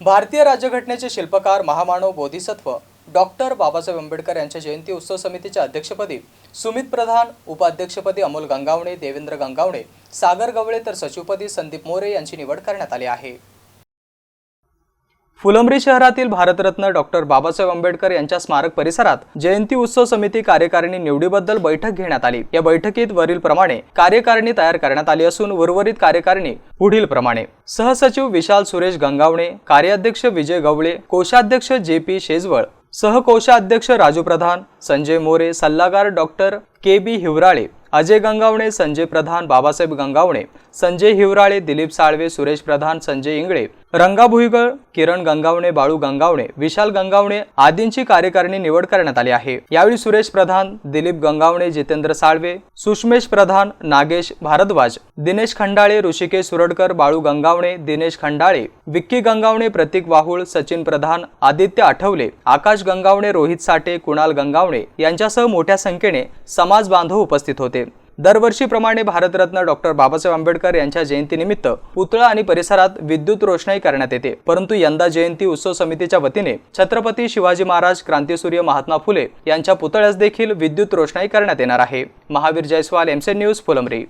भारतीय राज्यघटनेचे शिल्पकार महामानव बोधिसत्व डॉक्टर बाबासाहेब आंबेडकर यांच्या जयंती उत्सव समितीच्या अध्यक्षपदी सुमित प्रधान उपाध्यक्षपदी अमोल गंगावणे देवेंद्र गंगावणे सागर गवळे तर सचिवपदी संदीप मोरे यांची निवड करण्यात आली आहे. फुलंब्री शहरातील भारतरत्न डॉक्टर बाबासाहेब आंबेडकर यांच्या स्मारक परिसरात जयंती उत्सव समिती कार्यकारिणी निवडीबद्दल बैठक घेण्यात आली. या बैठकीत वरील प्रमाणे कार्यकारिणी तयार करण्यात आली असून उर्वरित कार्यकारिणी पुढील प्रमाणे. सहसचिव विशाल सुरेश गंगावणे कार्याध्यक्ष विजय गवळे कोषाध्यक्ष जे पी शेजवळ सहकोषाध्यक्ष राजू प्रधान संजय मोरे सल्लागार doctor K B Hiwrale Ajay Gangawane Sanjay Pradhan Babasaheb Gangawane Sanjay Hiwrale Dilip Salve Suresh Pradhan Sanjay Ingale Ranga Bhuigal Kiran Gangawane Balu Gangawane Vishal Gangawane आदींची कार्यकारिणी निवड करण्यात आली आहे. यावेळी सुरेश प्रधान दिलीप गंगावणे जितेंद्र साळवे सुषमेश प्रधान नागेश भारद्वाज दिनेश खंडाळे ऋषिकेश सुरडकर बाळू गंगावणे दिनेश खंडाळे विक्की गंगावणे प्रतीक वाहुळ सचिन प्रधान आदित्य आठवले आकाश गंगावणे रोहित साठे कुणाल गंगावणे यांच्यासह मोठ्या संख्येने समाज बांधव उपस्थित होते. दरवर्षीप्रमाणे भारतरत्न डॉक्टर बाबासाहेब आंबेडकर यांच्या जयंतीनिमित्त पुतळा आणि परिसरात विद्युत रोषणाई करण्यात येते. परंतु यंदा जयंती उत्सव समितीच्या वतीने छत्रपती शिवाजी महाराज क्रांतीसूर्य महात्मा फुले यांच्या पुतळ्यास देखील विद्युत रोषणाई करण्यात येणार आहे. महावीर जयस्वाल एमसेन न्यूज फुलंबरी.